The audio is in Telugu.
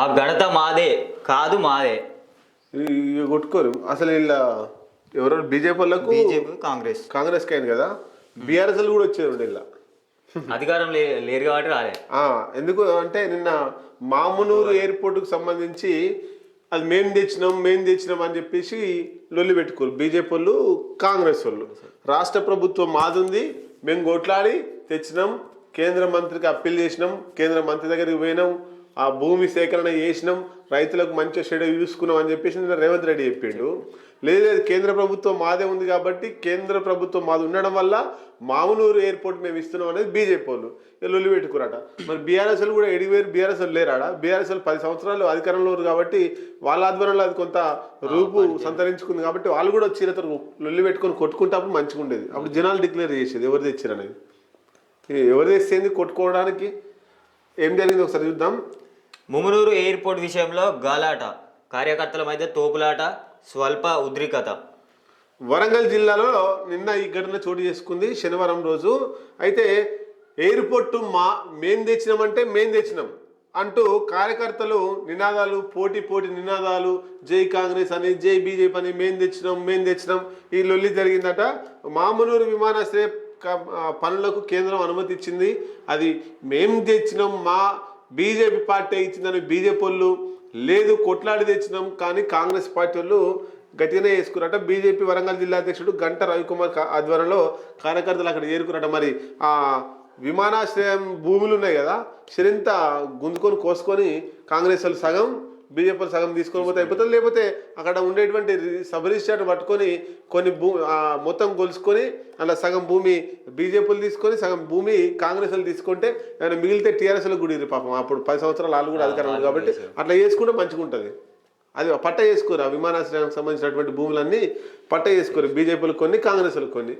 ఆ ఘనత మాదే కాదు మాదే. ఇక కొట్టుకోరు. అసలు వీళ్ళ ఎవరో బీజేపీ వాళ్ళకు బీజేపీ కాంగ్రెస్. కాంగ్రెస్కి అయింది కదా? బీఆర్ఎస్ కూడా వచ్చారు ఇలా. అధికారం లేరు కాబట్టి రాలే. ఆ, ఎందుకు అంటే నిన్న మామునూరు ఎయిర్పోర్ట్కు సంబంధించి అది మేం తెచ్చినాం మేం తెచ్చినాం అని చెప్పేసి లొల్లి పెట్టుకోరు. బీజేపీ వాళ్ళు కాంగ్రెస్ వాళ్ళు. రాష్ట్ర ప్రభుత్వం మాదుంది మేము కొట్లాడి తెచ్చినాం కేంద్ర మంత్రికి అప్పీల్ చేసినాం కేంద్ర మంత్రి దగ్గరికి పోయినాం ఆ భూమి సేకరణ చేసినాం రైతులకు మంచి షెడ్యూల్ చూసుకున్నాం అని చెప్పేసి నిన్న రేవంత్ రెడ్డి చెప్పిండు. లేదు లేదు కేంద్ర ప్రభుత్వం మాదే ఉంది కాబట్టి కేంద్ర ప్రభుత్వం మాది ఉండడం వల్ల మామునూరు ఎయిర్పోర్ట్ మేము ఇస్తున్నాం అనేది బీజేపీ వాళ్ళు. లొల్లి పెట్టుకురాట. మరి బీఆర్ఎస్ కూడా ఎడివేరు బీఆర్ఎస్ లేరాడా? బీఆర్ఎస్ పది సంవత్సరాలు అధికారంలో ఉన్నారు కాబట్టి వాళ్ళ ఆధ్వర్యంలో అది కొంత రూపు సంతరించుకుంది కాబట్టి వాళ్ళు కూడా వచ్చి లొల్లి పెట్టుకొని కొట్టుకుంటే అప్పుడు మంచిగా ఉండేది. అప్పుడు జనాలు డిక్లేర్ చేసేది ఎవరు తెచ్చారు అనేది. ఇది ఎవరు తెచ్చేది కొట్టుకోవడానికి ఏం జరిగింది ఒకసారి చూద్దాం. ముమునూరు ఎయిర్పోర్ట్ విషయంలో గాలాట కార్యకర్తల మధ్య తోపులాట స్వల్ప ఉద్రిక్తత. వరంగల్ జిల్లాలో నిన్న ఈ ఘటన చోటు చేసుకుంది శనివారం రోజు. అయితే ఎయిర్పోర్టు మా మేం తెచ్చినామంటే మేం తెచ్చినాం అంటూ కార్యకర్తలు నినాదాలు పోటీ పోటీ నినాదాలు జై కాంగ్రెస్ అని జై బీజేపీ అని మేం తెచ్చినాం మేం తెచ్చినాం ఈ లొల్లి జరిగిందట. మామూలు విమానాశ్రయ పనులకు కేంద్రం అనుమతి ఇచ్చింది అది మేం తెచ్చినాం మా బీజేపీ పార్టీ ఇచ్చిందని బీజేపీ వాళ్ళు లేదు కొట్లాడి తెచ్చినాం కానీ కాంగ్రెస్ పార్టీ వాళ్ళు గట్టిగానే వేసుకున్నట బీజేపీ వరంగల్ జిల్లా అధ్యక్షుడు గంట రవికుమార్ ఆధ్వర్యంలో కార్యకర్తలు అక్కడ చేరుకున్నట మరి ఆ విమానాశ్రయం భూములు ఉన్నాయి కదా చిరింత గుంజుకొని కోసుకొని కాంగ్రెస్ వాళ్ళు సగం బీజేపీ సగం తీసుకొని పోతే అయిపోతుంది. లేకపోతే అక్కడ ఉండేటువంటి సబ్ రిజిస్టర్ పట్టుకొని కొన్ని భూ మొత్తం కొలుసుకొని అలా సగం భూమి బీజేపీలు తీసుకొని సగం భూమి కాంగ్రెస్ వాళ్ళు తీసుకుంటే ఏమైనా మిగిలితే టీఆర్ఎస్ వాళ్ళు కూడా పాపం. అప్పుడు పది సంవత్సరాలు వాళ్ళు కూడా అధికారం ఉంది కాబట్టి అట్లా చేసుకుంటే మంచిగా ఉంటుంది. అది పట్ట చేసుకోరు ఆ విమానాశ్రయానికి సంబంధించినటువంటి భూములన్నీ పట్ట చేసుకోరు బీజేపీలు కొన్ని కాంగ్రెస్లు కొన్ని.